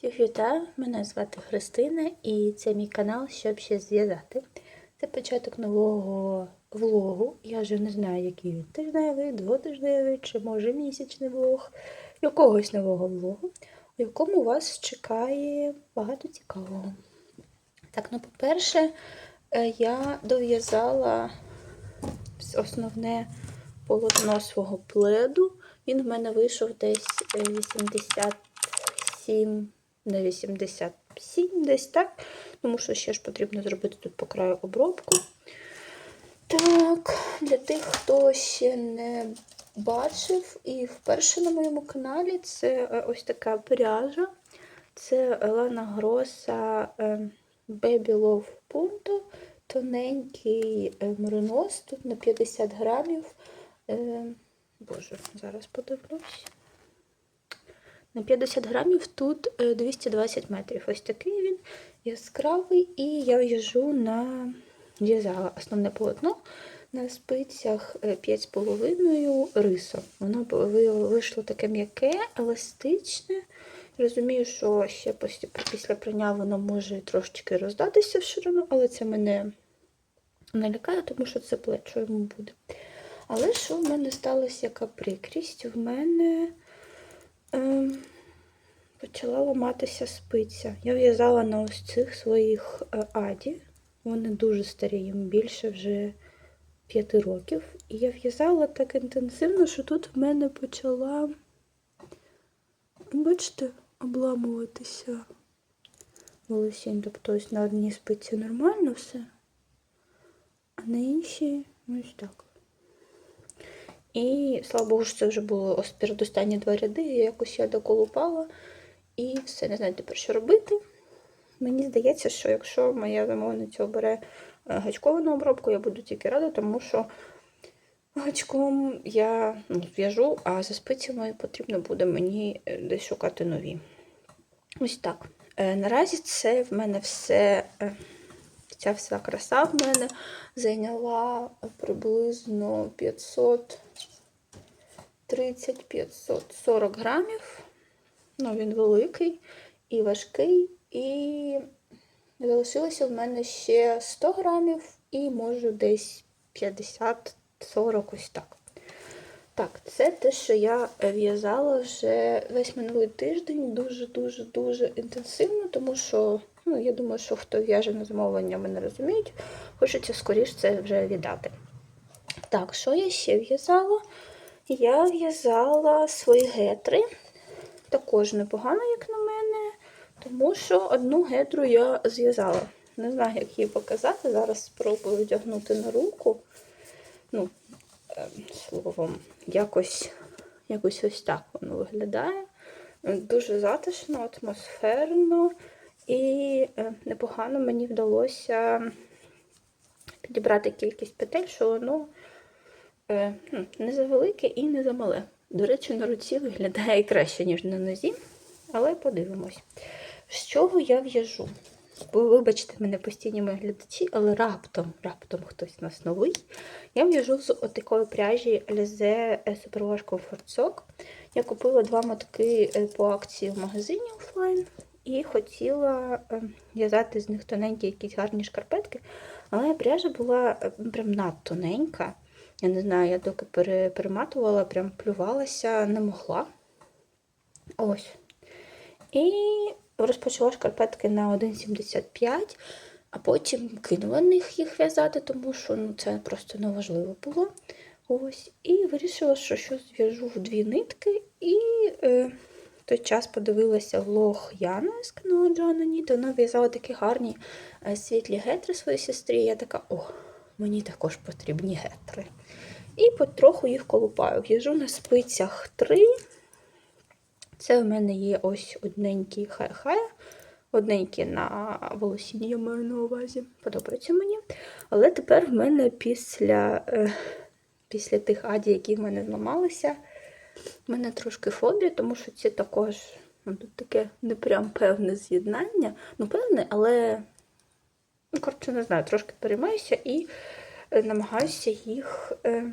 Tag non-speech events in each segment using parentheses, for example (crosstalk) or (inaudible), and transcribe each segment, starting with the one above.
Всіх вітаю, мене звати Христина і це мій канал, щоб ще зв'язати. Це початок нового влогу. Я вже не знаю, який він тижневий, двотижневий чи може місячний влог, якогось нового влогу, у якому вас чекає багато цікавого. Так, ну, по-перше, е, я дов'язала основне полотно свого пледу. Він в мене вийшов десь е, 87 на 87, десь так. Тому що ще ж потрібно зробити тут по краю обробку. Так, для тих, хто ще не бачив, і вперше на моєму каналі це е, ось така пряжа. Це Лана Гроса е, Baby Love Punto. Тоненький е, меринос, тут на 50 грамів. Боже, зараз подивлюсь. На 50 грамів тут е, 220 метрів. Ось такий він яскравий, і я в'яжу на в'язала основне полотно на спицях е, 5,5 рисо. Воно вийшло таке м'яке, еластичне. Розумію, що ще після прання воно може трошечки роздатися в ширину, але це мене не лякає, тому що це плед, що йому буде. Але що в мене сталося яка прикрість? В мене ем, почала ламатися спиця. Я в'язала на ось цих своїх е, аді. Вони дуже старі, їм більше вже 5 років. І я в'язала так інтенсивно, що тут в мене почала, бачите, обламуватися волосінь. Тобто ось на одній спиці нормально все, а на іншій ось так. І слава Богу, що це вже було передостанні два ряди, і якось я доколупала і все, не знаю тепер, що робити. Мені здається, що якщо моя замовниця обере е, гачковану обробку, я буду тільки рада, тому що гачком я ну, в'яжу, а за спицями потрібно буде мені е, десь шукати нові. Ось так. Е, Наразі це в мене все. Ця вся краса в мене зайняла приблизно 530-540 грамів. Ну, він великий і важкий. І залишилося в мене ще 100 грамів і може десь 50-40 ось так. Так, це те, що я в'язала вже весь минулий тиждень дуже-дуже-дуже інтенсивно, тому що, ну, я думаю, що хто в'яже на замовлення, мене розуміють, хочеться скоріш це вже віддати. Так, що я ще в'язала? Я в'язала свої гетри. Також непогано, як на мене, тому що одну гетру я зв'язала. Не знаю, як її показати. Зараз спробую одягнути на руку. Ну, ем, словом, якось, якось ось так воно виглядає. Дуже затишно, атмосферно і е, непогано мені вдалося підібрати кількість петель, що воно е, не завелике і не замале. До речі, на руці виглядає краще, ніж на нозі, але подивимось. З чого я в'яжу? Ви Вибачте мене постійні мої глядачі, але раптом, раптом хтось нас новий. Я в'яжу з отакої пряжі Alize Superwash Comfort Sock. Я купила два мотки е, по акції в магазині офлайн і хотіла е, в'язати з них тоненькі якісь гарні шкарпетки. Але пряжа була е, прям надто тоненька. Я не знаю, я доки перематувала, прям плювалася, не могла. Ось. І розпочала шкарпетки на 1,75, а потім кинула них їх в'язати, тому що ну, це просто неважливо було. Ось. І вирішила, що щось зв'яжу в дві нитки. І е, той час подивилася влог Яни з каналу Джоанна Ніт. Вона в'язала такі гарні е, світлі гетри своїй сестрі. Я така, о, мені також потрібні гетри. І потроху їх колупаю. В'яжу на спицях 3. Це в мене є ось одненький хай-хай. Одненький на волосінні, я маю на увазі. Подобається мені. Але тепер в мене після, е, після тих аді, які в мене зламалися, в мене трошки фобія, тому що це також ну, таке не прям певне з'єднання. Ну, певне, але, ну, коротше, не знаю, трошки переймаюся і е, намагаюся їх е,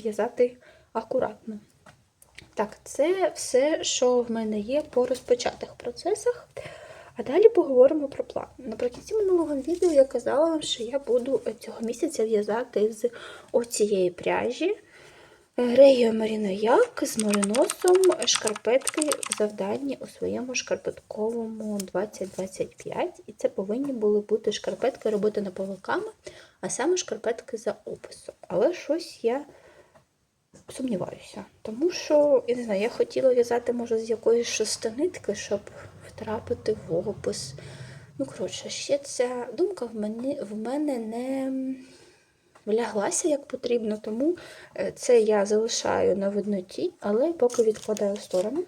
в'язати акуратно. Так, це все, що в мене є по розпочатих процесах. А далі поговоримо про план. Наприкінці минулого відео я казала вам, що я буду цього місяця в'язати з оцієї пряжі Регіо Марінояк з мариносом шкарпетки в завданні у своєму шкарпетковому 2025. І це повинні були бути шкарпетки роботи наполовиками, а саме шкарпетки за описом. Але щось я сумніваюся. Тому що, я не знаю, я хотіла в'язати, може, з якоїсь шестинитки, щоб втрапити в опис. Ну, коротше, ще ця думка в мене, в мене не вляглася як потрібно, тому е, це я залишаю на видноті, але поки відкладаю в сторону.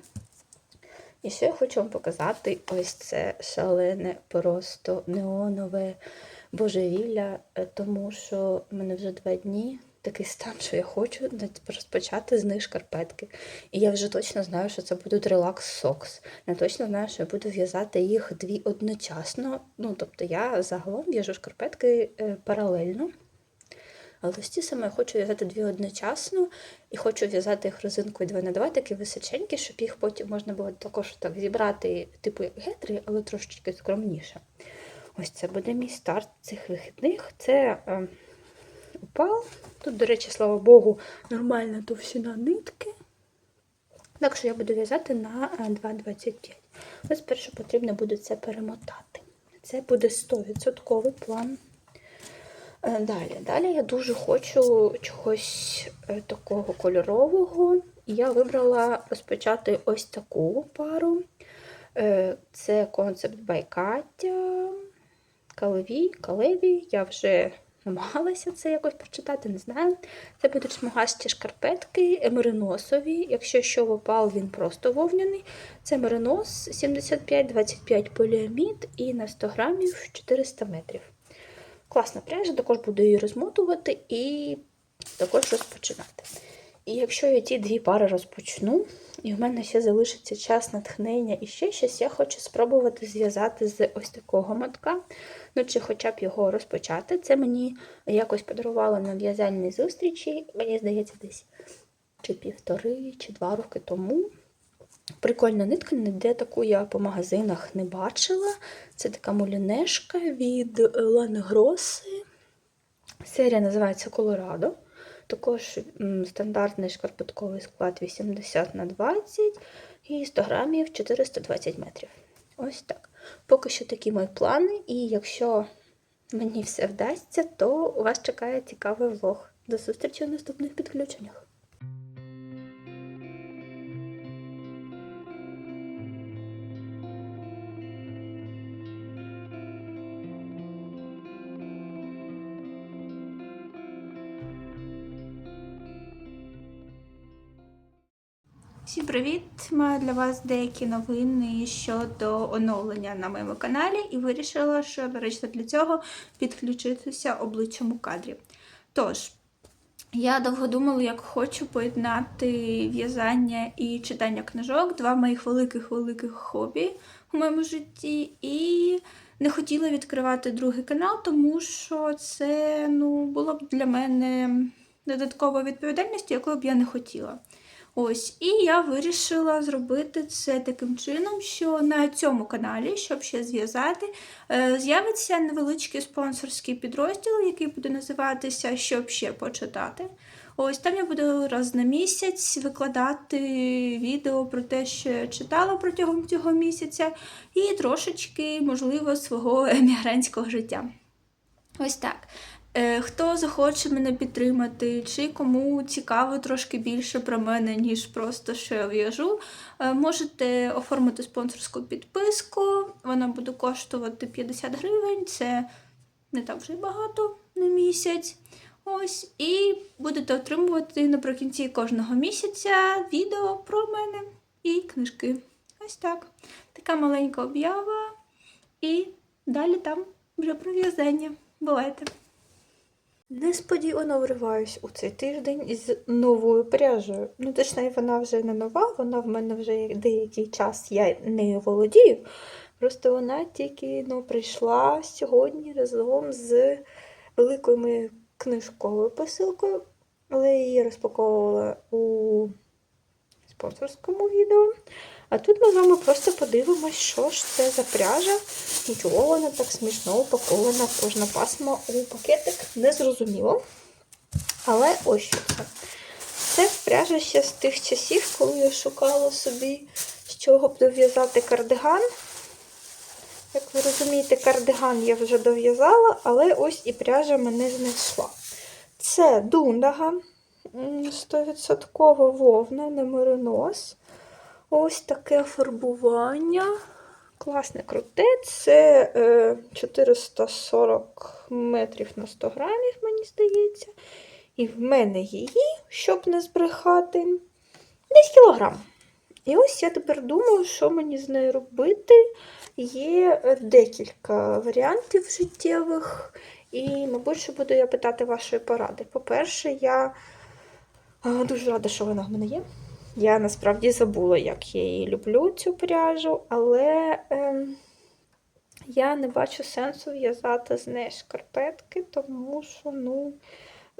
І ще я хочу вам показати ось це шалене, просто неонове божевілля, е, тому що в мене вже два дні такий стан, що я хочу розпочати з них шкарпетки. І я вже точно знаю, що це будуть релакс сокс. Я точно знаю, що я буду в'язати їх дві одночасно. Ну, тобто я загалом в'яжу шкарпетки е, паралельно. Але ось ці саме я хочу в'язати дві одночасно і хочу в'язати їх резинкою 2 на 2 такі височенькі, щоб їх потім можна було також так зібрати, типу як гетри, але трошечки скромніше. Ось це буде мій старт цих вихідних. Це е, упал. Тут, до речі, слава Богу, нормальна товщина нитки. Так що я буду в'язати на 2,25. Ось перше потрібно буде це перемотати. Це буде 100% план. Е, Далі, далі я дуже хочу чогось е, такого кольорового. Я вибрала розпочати ось таку пару. Е, Це концепт Байкаття, Калеві, Калеві. Я вже намагалася це якось прочитати, не знаю. Це будуть смугасті шкарпетки, мериносові. Якщо що вопал, він просто вовняний. Це меринос 75-25 поліамід і на 100 грамів 400 метрів. Класна пряжа, також буду її розмотувати і також розпочинати. І якщо я ті дві пари розпочну, і в мене ще залишиться час натхнення і ще щось, я хочу спробувати зв'язати з ось такого мотка, ну чи хоча б його розпочати. Це мені якось подарувало на в'язальній зустрічі, мені здається, десь чи півтори, чи два роки тому. Прикольна нитка, ніде таку я по магазинах не бачила. Це така мулінешка від Лани Гроси. Серія називається Колорадо. Також стандартний шкарпетковий склад 80 на 20 і 100 грамів 420 метрів. Ось так. Поки що такі мої плани, і якщо мені все вдасться, то у вас чекає цікавий влог. До зустрічі у наступних підключеннях. Привіт! Маю для вас деякі новини щодо оновлення на моєму каналі і вирішила, що доречно для цього підключитися обличчям у кадрі. Тож, я довго думала, як хочу поєднати в'язання і читання книжок, два моїх великих-великих хобі у моєму житті, і не хотіла відкривати другий канал, тому що це ну, було б для мене додатковою відповідальністю, якою б я не хотіла. Ось, і я вирішила зробити це таким чином, що на цьому каналі, щоб ще зв'язати, е, з'явиться невеличкий спонсорський підрозділ, який буде називатися Щоб ще почитати. Ось там я буду раз на місяць викладати відео про те, що я читала протягом цього місяця, і трошечки, можливо, свого (laughs) емігрантського життя. Ось так. Е, хто захоче мене підтримати, чи кому цікаво трошки більше про мене, ніж просто що я в'яжу, е, можете оформити спонсорську підписку. Вона буде коштувати 50 гривень, це не так вже й багато на місяць. Ось, І будете отримувати наприкінці кожного місяця відео про мене і книжки. Ось так. Така маленька об'ява. І далі там вже про в'язання. Бувайте! Несподівано вриваюсь у цей тиждень із новою пряжею. Ну, точніше, вона вже не нова, вона в мене вже деякий час я нею володію. Просто вона тільки ну, прийшла сьогодні разом з великою моєю книжковою посилкою, але я її розпаковувала у спонсорському відео. А тут ми з вами просто подивимось, що ж це за пряжа і чого вона так смішно упакована. Кожна пасма у пакетик не зрозуміло. Але ось що це. Це пряжа ще з тих часів, коли я шукала собі, з чого б дов'язати кардиган. Як ви розумієте, кардиган я вже дов'язала, але ось і пряжа мене знайшла. Це дундага, 100% вовна, не меринос. Ось таке фарбування. Класне круте. Це е, 440 метрів на 100 грамів, мені здається. І в мене її, щоб не збрехати, десь кілограм. І ось я тепер думаю, що мені з нею робити. Є е, декілька варіантів життєвих, і, мабуть, що буду я питати вашої поради. По-перше, я е, дуже рада, що вона в мене є. Я насправді забула, як я її люблю, цю пряжу, але е, я не бачу сенсу в'язати з неї шкарпетки, тому що, ну.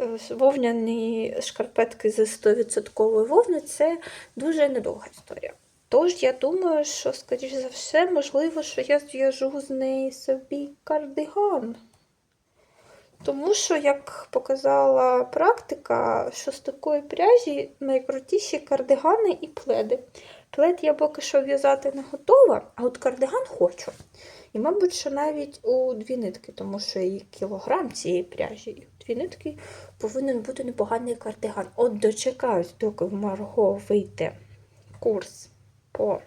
Е, Вовняні шкарпетки з 100% вовни це дуже недовга історія. Тож я думаю, що, скоріш за все, можливо, що я зв'яжу з неї собі кардиган. Тому що, як показала практика, що з такої пряжі найкрутіші кардигани і пледи. Плед я поки що в'язати не готова, а от кардиган хочу. І, мабуть, що навіть у дві нитки, тому що і кілограм цієї пряжі, і у дві нитки повинен бути непоганий кардиган. От дочекаюсь, доки в Марго вийде курс по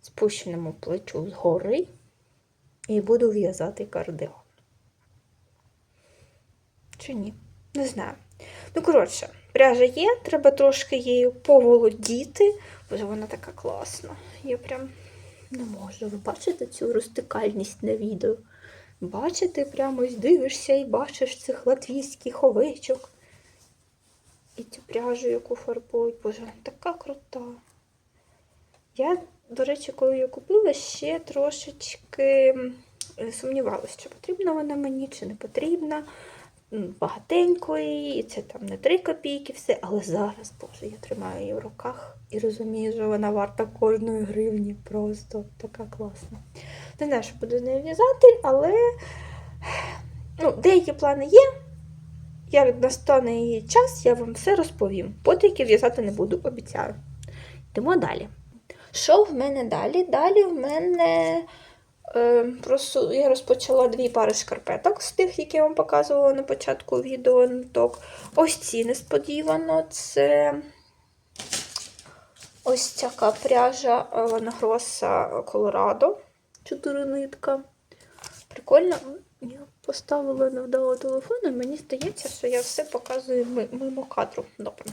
спущеному плечу згори, і буду в'язати кардиган. Чи ні? Не знаю. Ну, коротше, пряжа є, треба трошки її поволодіти, бо вона така класна. Я прям не можу. Ви бачите цю розтикальність на відео? Бачите, прямо ось дивишся і бачиш цих латвійських овечок. І цю пряжу, яку фарбують. Боже, вона така крута. Я, до речі, коли її купила, ще трошечки сумнівалася, чи потрібна вона мені, чи не потрібна. Багатенької, і це там не 3 копійки, все. Але зараз, Боже, я тримаю її в руках і розумію, що вона варта кожної гривні. Просто така класна. Не знаю, що буду з нею в'язати, але ну, деякі плани є. Як настане її час, я вам все розповім. Потики в'язати не буду, обіцяю. Йдемо далі. Що в мене далі? Далі в мене просто я розпочала дві пари шкарпеток з тих, які я вам показувала на початку відео. ниток. Ось ці несподівано. Це ось така пряжа е, Ванагроса Колорадо. Чотири нитка. Прикольно. Я поставила невдало телефон, і мені здається, що я все показую мимо кадру. Добре.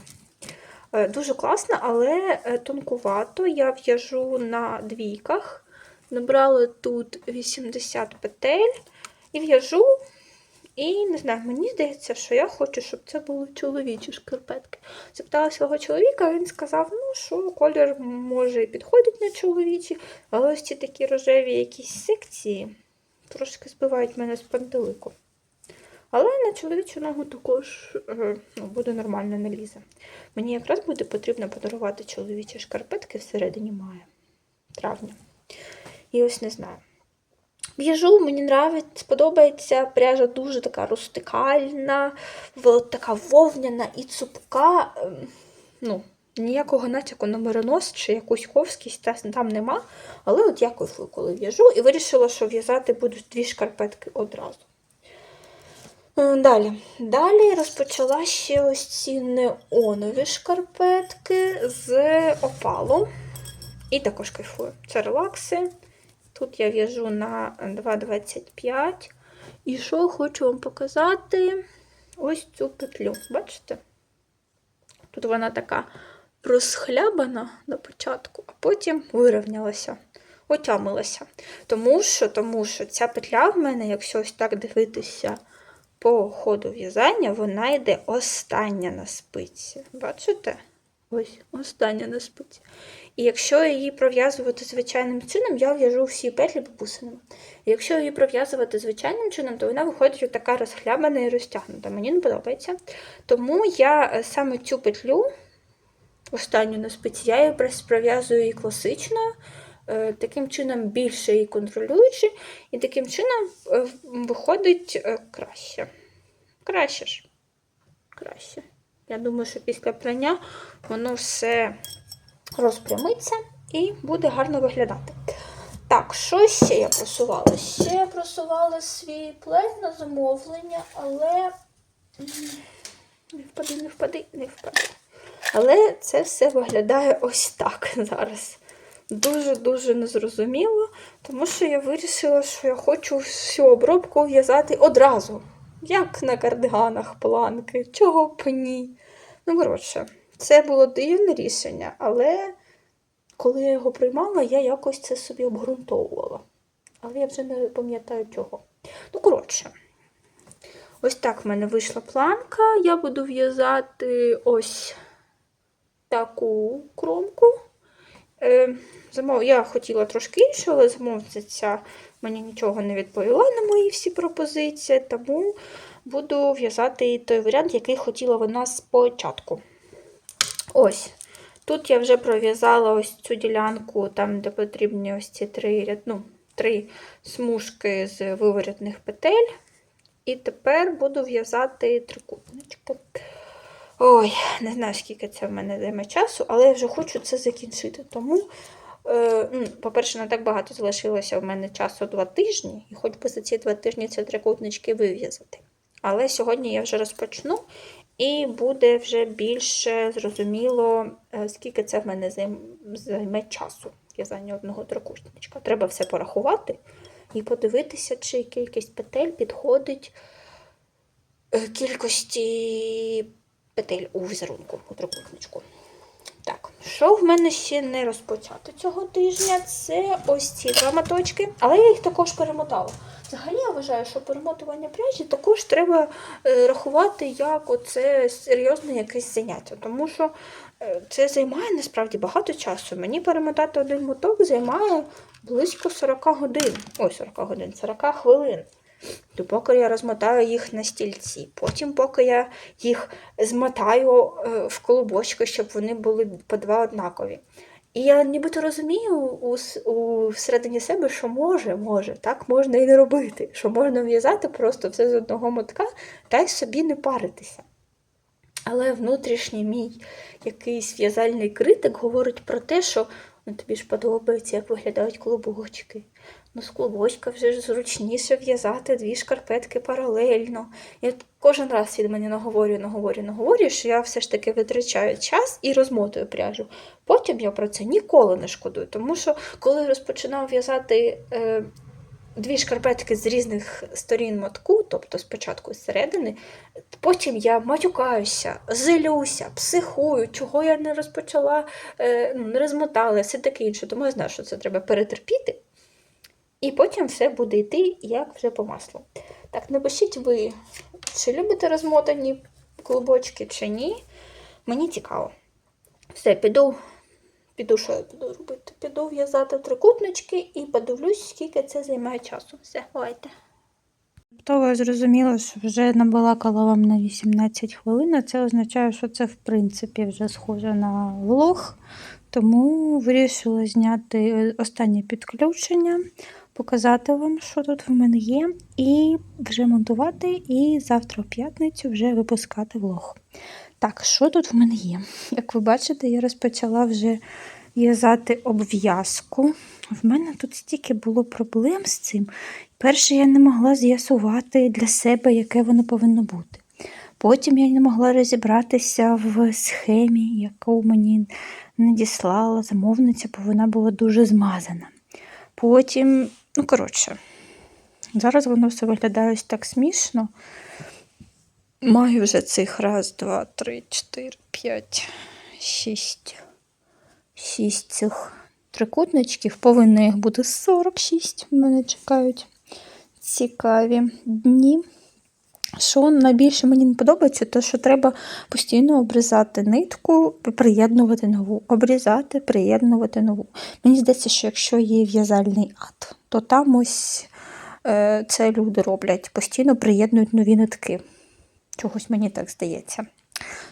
Е, Дуже класно, але е, тонкувато. Я в'яжу на двійках. Набрала тут 80 петель і в'яжу. І не знаю, мені здається, що я хочу, щоб це були чоловічі шкарпетки. Запитала свого чоловіка, він сказав, ну що колір може і підходить на чоловічі, але ось ці такі рожеві якісь секції трошки збивають мене з пантелику. Але на чоловічу ногу також е, ну, буде нормально не лізе. Мені якраз буде потрібно подарувати чоловічі шкарпетки всередині мая, травня. І ось не знаю. В'яжу, мені нравиться, сподобається пряжа дуже така рустикальна, така вовняна і цупка. ем, Ну, ніякого натяку на меринос чи якусь ковськість там нема. Але от я кайфую, коли в'яжу, і вирішила, що в'язати буду дві шкарпетки одразу. Е, Далі. Далі розпочала ще ось ці неонові шкарпетки з опалу. І також кайфую. Це релакси. Тут я в'яжу на 2,25. І що хочу вам показати ось цю петлю. Бачите? Тут вона така розхлябана на початку, а потім вирівнялася, отямилася. Тому що, тому що ця петля в мене, якщо ось так дивитися по ходу в'язання, вона йде остання на спиці. Бачите? Ось, остання на спиці. І якщо її пров'язувати звичайним чином, я в'яжу всі петлі бабусинами. Якщо її пров'язувати звичайним чином, то вона виходить така розхлябана і розтягнута. Мені не подобається. Тому я е, саме цю петлю останню на спиці, я її прив'язую її класичною, е, таким чином більше її контролюючи, і таким чином е, виходить краще. Краще ж. Краще. Я думаю, що після прання воно все розпрямиться і буде гарно виглядати. Так, що ще я просувала? Ще я просувала свій плед на замовлення, але. Не впади, не впади, не впади. Але це все виглядає ось так зараз. Дуже-дуже незрозуміло, тому що я вирішила, що я хочу всю обробку в'язати одразу. Як на кардиганах планки, чого б ні. Ну, коротше, це було дивне рішення, але коли я його приймала, я якось це собі обґрунтовувала. Але я вже не пам'ятаю чого. Ну, коротше, ось так в мене вийшла планка. Я буду в'язати ось таку кромку. Е. Я хотіла трошки інше, але замовниця мені нічого не відповіла на мої всі пропозиції, тому буду в'язати той варіант, який хотіла вона спочатку. Ось. Тут я вже пров'язала ось цю ділянку, там, де потрібні ось ці три, ну, три смужки з виворітних петель. І тепер буду в'язати трикутнички. Ой, не знаю, скільки це в мене займе часу, але я вже хочу це закінчити. Тому, по-перше, не так багато залишилося в мене часу два тижні, і хоч би за ці два тижні ці трикутнички вив'язати. Але сьогодні я вже розпочну, і буде вже більше зрозуміло, е, скільки це в мене займе часу в'язання одного трикутничка. Треба все порахувати і подивитися, чи кількість петель підходить е, кількості петель у візерунку, у трикутничку. Що в мене ще не розпочато цього тижня, це ось ці два моточки, але я їх також перемотала. Взагалі я вважаю, що перемотування пряжі також треба е, рахувати як оце серйозне якесь заняття, тому що е, це займає насправді багато часу. Мені перемотати один моток займає близько 40 годин. Ой, 40 годин, 40 хвилин. То поки я розмотаю їх на стільці, потім, поки я їх змотаю е, в колобочки, щоб вони були по два однакові. І я нібито розумію у, у всередині себе, що може, може, так можна і не робити, що можна в'язати просто все з одного мотка та й собі не паритися. Але внутрішній мій якийсь в'язальний критик говорить про те, що ну, тобі ж подобається, як виглядають клубочки. Ну, з клубочка вже ж зручніше в'язати дві шкарпетки паралельно. Я кожен раз від мене наговорю, наговорю, наговорю, що я все ж таки витрачаю час і розмотую пряжу. Потім я про це ніколи не шкодую, тому що коли розпочинав в'язати е, дві шкарпетки з різних сторін мотку, тобто спочатку з середини, потім я матюкаюся, злюся, психую, чого я не розпочала, е, ну, не розмотала, все таке інше. Тому я знаю, що це треба перетерпіти. І потім все буде йти як вже по маслу. Так, напишіть ви, чи любите розмотані клубочки, чи ні. Мені цікаво. Все, піду, піду, що я буду робити? Піду в'язати трикутнички і подивлюсь, скільки це займає часу. Все, давайте. То я зрозуміла, що вже набалакала вам на 18 хвилин, а це означає, що це в принципі вже схоже на влог. Тому вирішила зняти останнє підключення, показати вам, що тут в мене є, і вже монтувати, і завтра в п'ятницю вже випускати влог. Так, що тут в мене є? Як ви бачите, я розпочала вже в'язати обв'язку. В мене тут стільки було проблем з цим. Перше, я не могла з'ясувати для себе, яке воно повинно бути. Потім я не могла розібратися в схемі, яку мені надіслала замовниця, бо вона була дуже змазана. Потім, ну, коротше, зараз воно все виглядає так смішно. Маю вже цих раз, два, три, чотири, п'ять, шість. Шість цих трикутничків. Повинно їх бути 46. Мене чекають цікаві дні. Що найбільше мені не подобається, то що треба постійно обрізати нитку, приєднувати нову, обрізати, приєднувати нову. Мені здається, що якщо є в'язальний ад, то там ось е, це люди роблять, постійно приєднують нові нитки. Чогось мені так здається.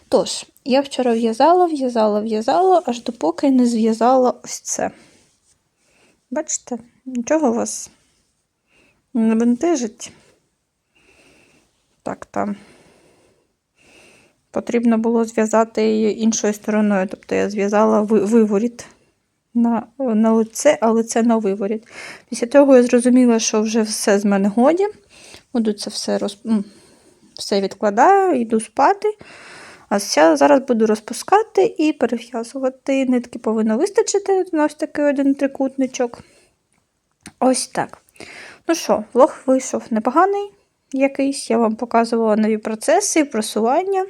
Тож, я вчора в'язала, в'язала, в'язала, аж допоки не зв'язала ось це. Бачите, нічого вас не бентежить. Так, там. Потрібно було зв'язати її іншою стороною. Тобто я зв'язала виворіт на, на лице, а лице на виворіт. Після того я зрозуміла, що вже все з мене годі. Буду це все, роз... все відкладаю, йду спати. А зараз буду розпускати і перев'язувати. Нитки повинно вистачити. У нас такий один трикутничок. Ось так. Ну що, влог вийшов непоганий якийсь. Я вам показувала нові процеси, і просування.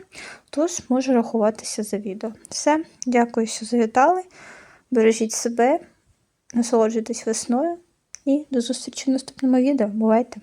Тож можу рахуватися за відео. Все, дякую, що завітали. Бережіть себе, насолоджуйтесь весною і до зустрічі в наступному відео. Бувайте!